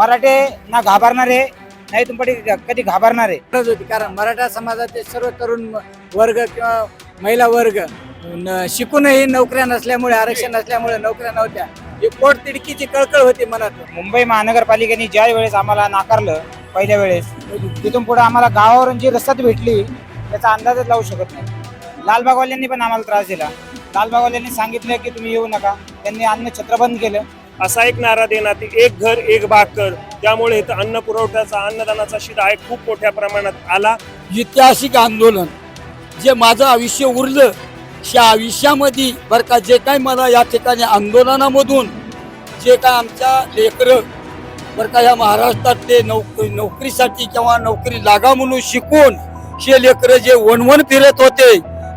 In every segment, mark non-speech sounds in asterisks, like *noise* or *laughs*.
मराठे ना घाबरणारे नाही तुमकडे कधी घाबरणारे? गरज होती कारण मराठा समाजाचे सर्व तरुण वर्ग किंवा महिला वर्ग न- शिकूनही नोकऱ्या नसल्यामुळे आरक्षण नसल्यामुळे नोकऱ्या नव्हत्या. ही पोट तिडकीची कळकळ होती मनात. मुंबई महानगरपालिकेने ज्या वेळेस आम्हाला नाकारलं पहिल्या वेळेस तिथून पुढे आम्हाला गावावरून जी रस्त्यात भेटली त्याचा अंदाजच लावू शकत नाही. लालबागवाल्यांनी पण आम्हाला त्रास दिला. लालबागवाल्यांनी सांगितलं की तुम्ही येऊ नका. त्यांनी अन्न छत्र बंद केलं. असा एक नारा देण्यात एक घर एक बाकर. त्यामुळे इथं अन्न पुरवठ्याचा अन्नदानाचा शिदा आहे खूप मोठ्या प्रमाणात आला. ऐतिहासिक आंदोलन. जे माझं आयुष्य उरलं त्या आयुष्यामध्ये बरं का जे काय मला या ठिकाणी आंदोलनामधून जे काय आमच्या लेकरं बरं का या महाराष्ट्रातले नोक नोकरीसाठी किंवा नोकरी लागा म्हणून शिकून हे लेकरं जे वणवण फिरत होते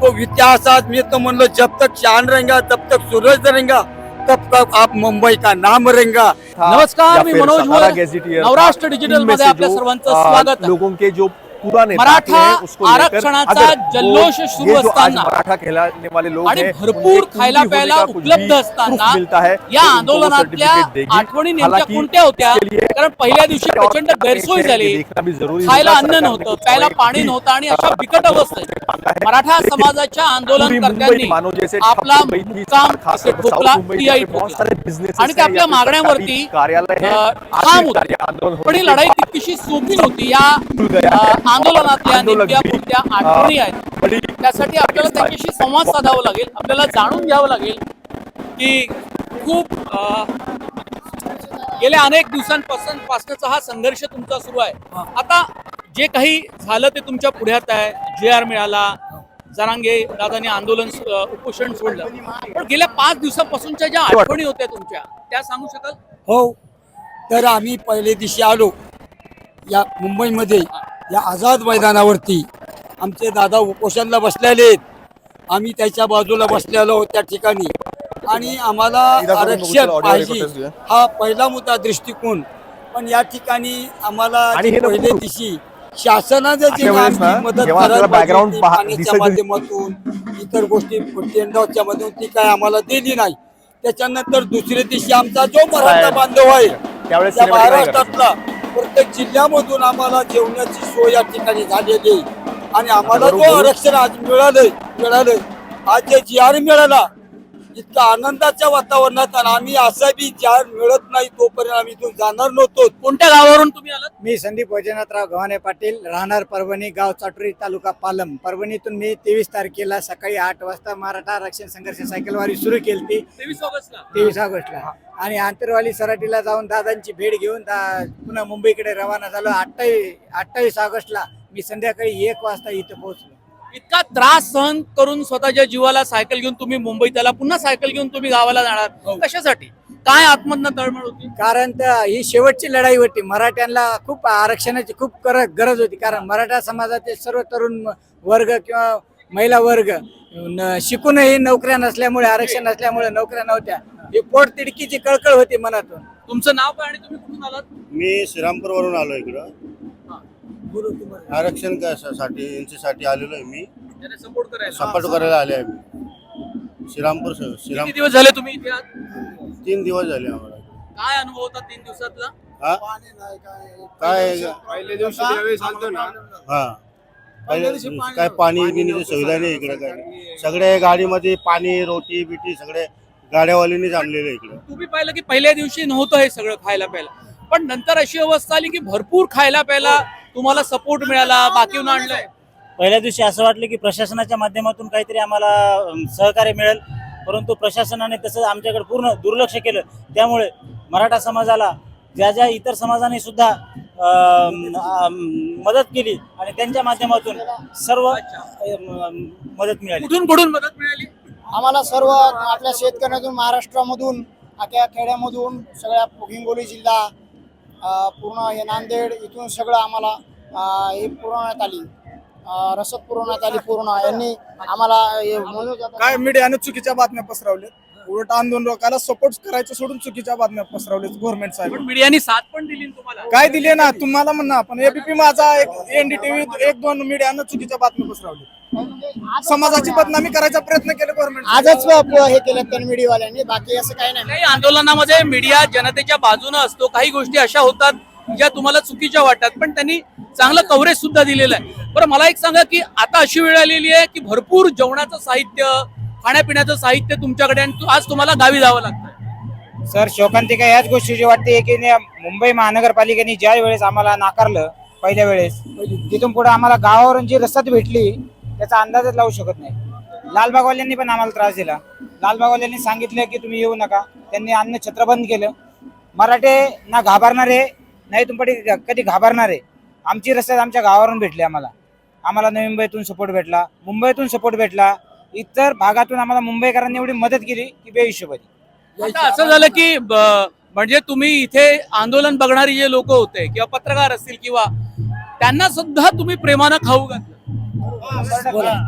तो इतिहासात मी तर म्हणलं जब तक चांद रहेगा तब तक सूरज रहेगा तब तक आप मुंबई का नाम रहेगा नमस्कार मी मनोज नवराष्ट्र डिजिटलमध्ये आपल्या जो, सर्वांचं स्वागत आहे. लोगों के जो पुराने मराठा आरक्षणाचा जल्लोष सुरू असताना मराठा वाले लोग आणि भरपूर खायला प्यायला उपलब्ध असताना या आंदोलनातल्या. आठवणी नेमक्या कोणत्या होत्या कारण पहिल्या दिवशी प्रचंड गैरसोय झाली खायला अन्न नव्हतं प्यायला पाणी नव्हतं आणि अशा *laughs* बिकट अवस्थेत. *laughs* मराठा समाजाच्या *laughs* पूरी आंदोलनकर्त्यांनी आपला मुक्काम ठोकला आणि ते हैं, आपल्या मागण्यांवरती ठाम होते. पण ही लढाई तितकीशी सोपी नव्हती. या है. आंदोलनातल्या आंदोलन नेमक्या कोणत्या आठवणी आहेत? त्यासाठी आपल्याला त्यांच्याशी संवाद साधावा लागेल. आपल्याला जाणून घ्यावं लागेल की खूप गेल्या अनेक दिवसांपासून पासनाचा हा संघर्ष तुमचा सुरू आहे. आता जे काही झालं ते तुमच्या पुढ्यात आहे. जे आर मिळाला जरांगे दादानी आंदोलन उपोषण सोडलं. पण गेल्या पाच दिवसापासूनच्या ज्या आठवणी होत्या तुमच्या त्या सांगू शकाल? हो. तर आम्ही पहिले दिवशी आलो. या मुंबईमध्ये या आझाद मैदानावरती आमचे दादा उपोषणला बसलेले आहेत. आम्ही त्याच्या बाजूला बसलेलो त्या ठिकाणी. आणि आम्हाला आरक्षण पाहिजे हा पहिला मुद्दा दृष्टिकोन. पण या ठिकाणी आम्हाला हे पहिल्या. दिवशी शासनाचं जे मदत करायला पाण्याच्या माध्यमातून इतर गोष्टी टेंडरच्या मधून ती काय आम्हाला दिली नाही. त्याच्यानंतर दुसऱ्या दिवशी आमचा जो मराठा बांधव आहे त्यावेळेस त्या महाराष्ट्रातला प्रत्येक जिल्ह्यामधून आम्हाला जेवणाची सोय या ठिकाणी झालेली आणि आम्हाला जो. आरक्षण आज मिळालंय मिळालंय आज जे जी आर मिळाला इतका आनंदाच्या वातावरणात आणि आम्ही असा बी जी आर मिळत नाही तोपर्यंत आम्ही इथून जाणार नव्हतो. कोणत्या गावावरून तुम्ही आलात? मी संदीप वैजनाथराव गव्हाणे पाटील राहणार परभणी गाव चाटोरी तालुका पालम. परभणीतून मी तेवीस तारखेला सकाळी आठ वाजता मराठा आरक्षण संघर्ष सायकलवारी सुरू केली ती तेवीस ऑगस्टला? तेवीस ऑगस्टला. आणि आंतरवाली सराटीला जाऊन दादांची भेट घेऊन दा- पुन्हा मुंबईकडे रवाना झालो. अठ्ठावीस अठ्ठावीस ऑगस्टला मी संध्याकाळी एक वाजता इथं पोहोचलो. इतका त्रास सहन करून स्वतःच्या जीवाला सायकल घेऊन तुम्ही मुंबईत आला पुन्हा सायकल घेऊन तुम्ही गावाला जाणार. कशासाठी? काय आत्मधन तळमळ होती? कारण त- ही शेवटची लढाई होती. मराठ्यांना खूप आरक्षणाची खूप कर गरज होती. कारण मराठा समाजाचे सर्व तरुण वर्ग किंवा महिला वर्ग शिकूनही नोकऱ्या नसल्यामुळे आरक्षण नसल्यामुळे नोकऱ्या नव्हत्या. ही पोट तिडकीची कळकळ होती मनातून. तुमचं नाव काय आणि तुम्ही कुठून आलात? मी श्रीरामपूर वरून आलो इकडं. आरक्षण कशासाठी यांच्यासाठी आलेलो आहे मी. त्याने सपोर्ट करायला. सपाट करायला आले आहे मी. श्रीरामपूर श्रीराम किती दिवस झाले तुम्ही इथे आहात? तीन दिवस झाले आम्हाला. काय अनुभव होता तीन दिवसातला? हा? काय हा. पहिल्या दिवशी काय पाणी बिनीची सुविधा नाही इकडे काय सगळे गाडीमध्ये पाणी रोटी बिटी सगळे गाड्यावाल्यांनीच आणलेलं आहे इकडं. तुम्ही पाहिलं की पहिल्या दिवशी नव्हतं हे सगळं खायला प्यायला. पण नंतर अशी अवस्था आली की भरपूर खायला प्यायला तुम्हाला सपोर्ट मिळाला बाकीहून आणलंय. पहिल्या दिवशी असं वाटलं की प्रशासनाच्या माध्यमातून काहीतरी आम्हाला सहकार्य मिळेल. परंतु प्रशासनाने तसं आमच्याकडे पूर्ण दुर्लक्ष केलं. त्यामुळे मराठा समाजाला ज्या ज्या इतर समाजाने सुद्धा मदत केली आणि त्यांच्या माध्यमातून सर्व मदत मिळाली. कुठून कुठून मदत मिळाली? आम्हाला सर्व आपल्या शेतकऱ्यातून महाराष्ट्रामधून अख्या खेड्यामधून सगळ्या हिंगोली जिल्हा पूर्ण हे नांदेड इथून सगळं आम्हाला हे पुरवण्यात आली. रसद पुरवण्यात आली पूर्ण. यांनी आम्हाला हे काय मीडियाने चुकीच्या बातम्या पसरवल्या उलट आंदोलन लोकांना सपोर्ट करायचं सोडून चुकीच्या बातम्या पसरवल्या गव्हर्नमेंट साहेब. पण मीडियानी साथ पण दिली ना तुम्हाला? काय दिले ना? तुम्हाला म्हणा पण एबीपी माझा एक एनडीटीव्ही एक दोन मीडियानं चुकीच्या बातम्या पसरवल्या समाजाची बदनामी करायचा प्रयत्न केला गव्हर्नमेंट आजच हे केलं मीडियावाल्यांनी बाकी असं काही नाही. काही आंदोलनामध्ये मीडिया जनतेच्या बाजूने असतो काही गोष्टी अशा होतात ज्या तुम्हाला चुकीच्या वाटतात पण त्यांनी चांगलं कव्हरेज सुद्धा दिलेलं आहे. बरं मला एक सांगा की आता अशी वेळ आलेली आहे की भरपूर जेवणाचं साहित्य खाण्यापिण्याचं साहित्य तुमच्याकडे आणि आज तुम्हाला गावी जावं लागतं. सर शोकांतिका याच गोष्टीची वाटते. की ने- मुंबई महानगरपालिकेने ज्या वेळेस आम्हाला नाकारलं पहिल्या वेळेस तिथून पुढे आम्हाला गावावरून जी रसद भेटली त्याचा अंदाजच लावू शकत नाही. लालबागवाल्यांनी पण आम्हाला त्रास दिला. लालबागवाल्यांनी सांगितलं की तुम्ही येऊ नका. त्यांनी अन्न छत्र बंद केलं. मराठे ना घाबरणारे नाही तुमकडे कधी घाबरणारे. आमची रसद आमच्या गावावरून भेटली आम्हाला. आम्हाला नवी मुंबईतून सपोर्ट भेटला. मुंबईतून सपोर्ट भेटला. इतर भागातून आम्हाला मुंबईकरांनी एवढी मदत केली की बेहिशोबाची. आता असं झालं की म्हणजे तुम्ही इथे आंदोलन बघणारी जे लोक होते किंवा पत्रकार असतील किंवा त्यांना सुद्धा तुम्ही प्रेमानं खाऊ घातलं.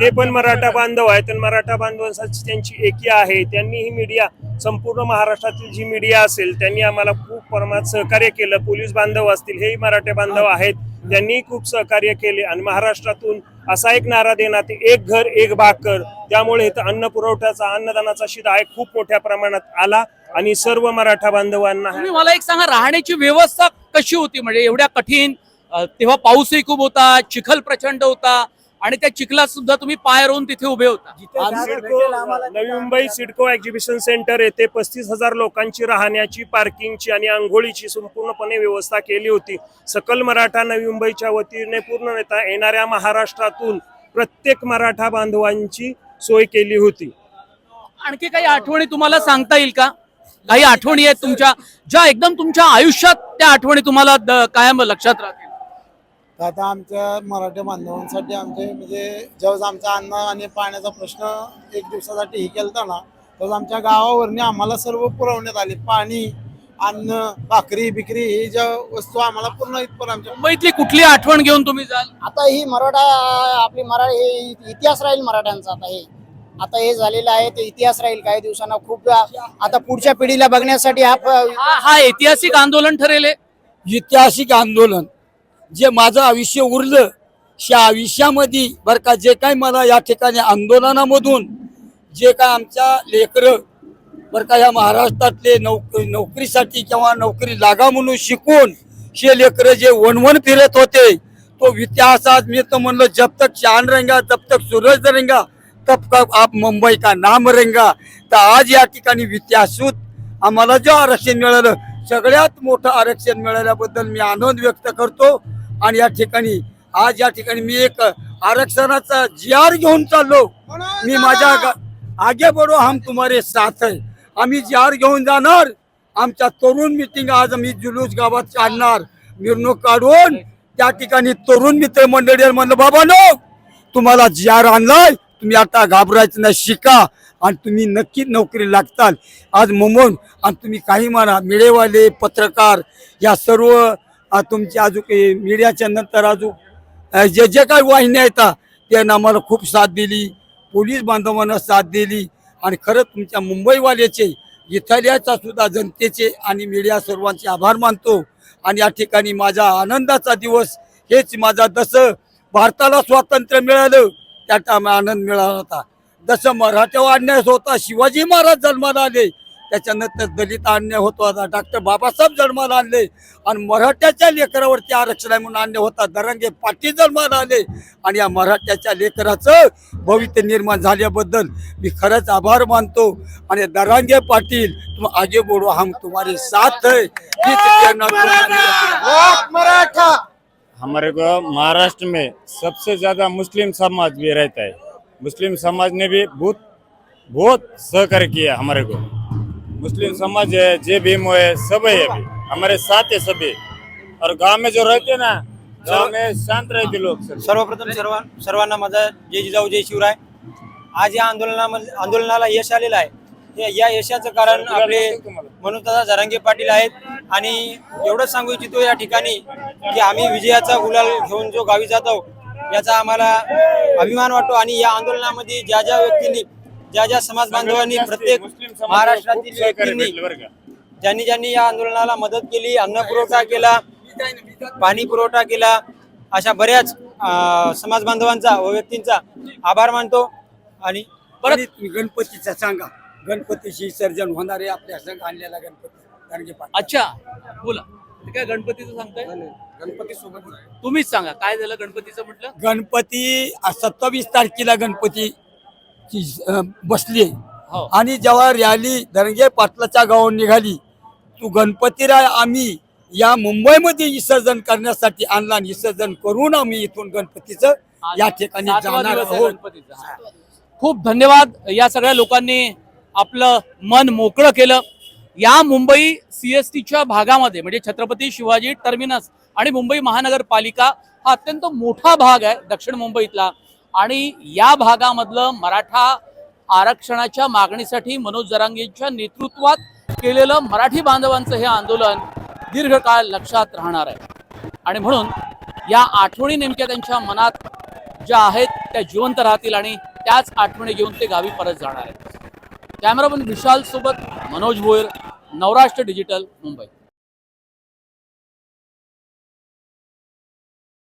ते पण मराठा बांधव आहेत आणि मराठा बांधवांसाठी त्यांची एकी आहे. त्यांनी ही मीडिया संपूर्ण महाराष्ट्रातील जी मीडिया असेल त्यांनी आम्हाला खूप प्रमाणात सहकार्य केलं. पोलीस बांधव असतील हेही मराठे बांधव आहेत. त्यांनी खूप सहकार्य केले आणि महाराष्ट्रातून असा एक नारा देण्यात एक घर एक भाकर. त्यामुळे इथं अन्न पुरवठ्याचा अन्नदानाचा शिदा आहे खूप मोठ्या प्रमाणात आला आणि सर्व मराठा बांधवांना मला एक सांगा राहण्याची व्यवस्था कशी होती? म्हणजे एवढ्या कठीण तेव्हा पाऊसही खूप होता चिखल प्रचंड होता. आणि त्या चिखलात सुद्धा तुम्ही पाय रोवून तिथे उभे होता. सिडको नवी मुंबई सिडको एक्झिबिशन सेंटर येथे पस्तीस हजार लोकांची राहण्याची पार्किंगची आणि आंघोळीची संपूर्णपणे व्यवस्था केली होती. सकल मराठा नवी मुंबईच्या वतीने पूर्ण नेता येणाऱ्या महाराष्ट्रातून प्रत्येक मराठा बांधवांची सोय केली होती. आणखी काही आठवणी तुम्हाला सांगता येईल का? काही आठवणी आहेत तुमच्या? ज्या एकदम तुमच्या आयुष्यात त्या आठवणी तुम्हाला कायम लक्षात राहतील. आता आमच्या मराठी बांधवांसाठी आमचे म्हणजे जेव्हा आमचा अन्न आणि पाण्याचा प्रश्न एक दिवसासाठी हे केलता ना तेव्हा आमच्या गावावरनी आम्हाला सर्व पुरवण्यात आले. पाणी अन्न भाकरी बिकरी ही ज्या वस्तू आम्हाला पूर्ण इथपर्यंत आमच्या मुंबईतली कुठली आठवण घेऊन तुम्ही जाल? आता ही मराठा आपली मराठी हे इतिहास राहील मराठ्यांचा आता हे. आता हे झालेलं आहे ते इतिहास राहील काही दिवसांना. खूप आता पुढच्या पिढीला बघण्यासाठी हा प- हा हा ऐतिहासिक आंदोलन ठरेल हे. ऐतिहासिक आंदोलन. जे माझं आयुष्य उरलं त्या आयुष्यामध्ये बरं का जे काय मला या ठिकाणी आंदोलनामधून जे काय आमच्या लेकरं बरं का या महाराष्ट्रातले नोक नोकरीसाठी किंवा नोकरी लागा म्हणून शिकून हे लेकरं जे वणवण फिरत होते तो इतिहास आज मी तर म्हणलं जब तक चांद रहेगा तब तक सूरज रहेगा तब तक आप मुंबई का नाम रहेगा. तर आज या ठिकाणी इतिहासूत आम्हाला जे आरक्षण मिळालं सगळ्यात मोठं आरक्षण मिळाल्याबद्दल मी आनंद व्यक्त करतो. आणि या ठिकाणी आज या ठिकाणी मी एक आरक्षणाचा जी आर घेऊन चाललो. मी माझ्या आगे बडो हम तुम्हारे साथ आहे आम्ही जी आर घेऊन जाणार. आमच्या तरुण मिटिंग आज आम्ही जुलूस गावात काढणार मिरवणूक काढून त्या ठिकाणी तरुण मित्र मंडळी म्हणलं बाबा नो तुम्हाला जी आर आणलाय. तुम्ही आता घाबरायचं नाही शिका. आणि तुम्ही नक्की नोकरी लागताल. आज मुंबईहून आणि तुम्ही काही म्हणा मिळेवाले पत्रकार या सर्व तुमची तुमच्या अजून मीडियाच्या नंतर अजून जे जे काही वाहिन्या येतात त्यांना आम्हाला खूप साथ दिली पोलीस बांधवांना साथ दिली आणि खरंच तुमच्या मुंबईवाल्याचे इथल्याचा सुद्धा जनतेचे आणि मीडिया सर्वांचे आभार मानतो. आणि या ठिकाणी माझा आनंदाचा दिवस हेच माझा जसं भारताला स्वातंत्र्य मिळालं त्या टायमा आनंद मिळाला होता. जसं मराठा वाढण्यास होता शिवाजी महाराज जन्माला आले त्याच्यानंतर दलित अन्याय होतो आता डॉक्टर बाबासाहेब जन्माला आणले आणि मराठ्याच्या लेकरावरती आरक्षण आहे म्हणून अन्याय होता दरंगे पाटील जन्माला आले आणि या मराठ्याच्या लेकराचं भविष्य निर्माण झाल्याबद्दल मी खरंच आभार मानतो. आणि दरांगे पाटील तुम आगे बोलो हम तुम्हारे साथ है. हमारे को महाराष्ट्र में सबसे ज्यादा मुस्लिम समाज भी रहता है। मुस्लिम समाज ने भी बहुत बहुत सहकार्य किया हमारे को। मुस्लिम समाज है जे भीम है सब है अभी हमारे साथ है सभी और गांव में जो रहते ना गांव में शांत रहते लोग सर्वप्रथम सर्व सर्वांना माझा जय जिजाऊ जय शिवराय आज या आंदोलनामध्ये आंदोलनाला यश आलेलं आहे हे- या यशाचं कारण आपले मनोजदादा जरांगे पाटील आहेत आणि एवढंच सांगू इच्छितो या ठिकाणी की आम्ही विजयाचा गुलाल घेऊन जो गावी जातो याचा आम्हाला अभिमान वाटतो आणि या आंदोलनामध्ये ज्या ज्या व्यक्तींनी ज्या ज्या समाज बांधवांनी प्रत्येक महाराष्ट्रातील व्यक्तींनी ज्यांनी ज्यांनी या आंदोलनाला मदत केली अन्न पुरवठा केला पाणी पुरवठा केला अशा बऱ्याच समाज बांधवांचा व व्यक्तींचा आभार मानतो आणि परत गणपतीचा सांगा. गणपतीची विसर्जन होणार आहे आपल्या संघ आणलेला गणपती. अच्छा बोला. काय गणपतीचं सांगताय? गणपती सोबत तुम्हीच सांगा काय झालं गणपतीचं म्हटलं? गणपती सत्तावीस तारखेला गणपती बसली. हो. आणि जेव्हा रॅली धनगे पाटलाच्या गावात निघाली तू गणपतीराय आम्ही या मुंबईमध्ये विसर्जन करण्यासाठी आणला आणि विसर्जन करून आम्ही इथून गणपतीचं या ठिकाणी सातवा जाणार दिवस आहे आहोत. गणपतीचा. खूप धन्यवाद. या सगळ्या लोकांनी आपलं मन मोकळं केलं. या मुंबई सीएसटीच्या भागामध्ये म्हणजे छत्रपती शिवाजी टर्मिनस आणि मुंबई महानगरपालिका हा अत्यंत मोठा भाग आहे दक्षिण मुंबईतला. आणि या भागामधलं मराठा आरक्षणाच्या मागणीसाठी मनोज जरांगेंच्या नेतृत्वात केलेलं मराठी बांधवांचं हे आंदोलन दीर्घकाळ लक्षात राहणार आहे. आणि म्हणून या आठवणी नेमक्या त्यांच्या मनात ज्या आहेत त्या जिवंत राहतील आणि त्याच आठवणी घेऊन ते गावी परत जाणार आहेत. कॅमेरामन विशाल सोबत मनोज भोयर नवराष्ट्र डिजिटल मुंबई.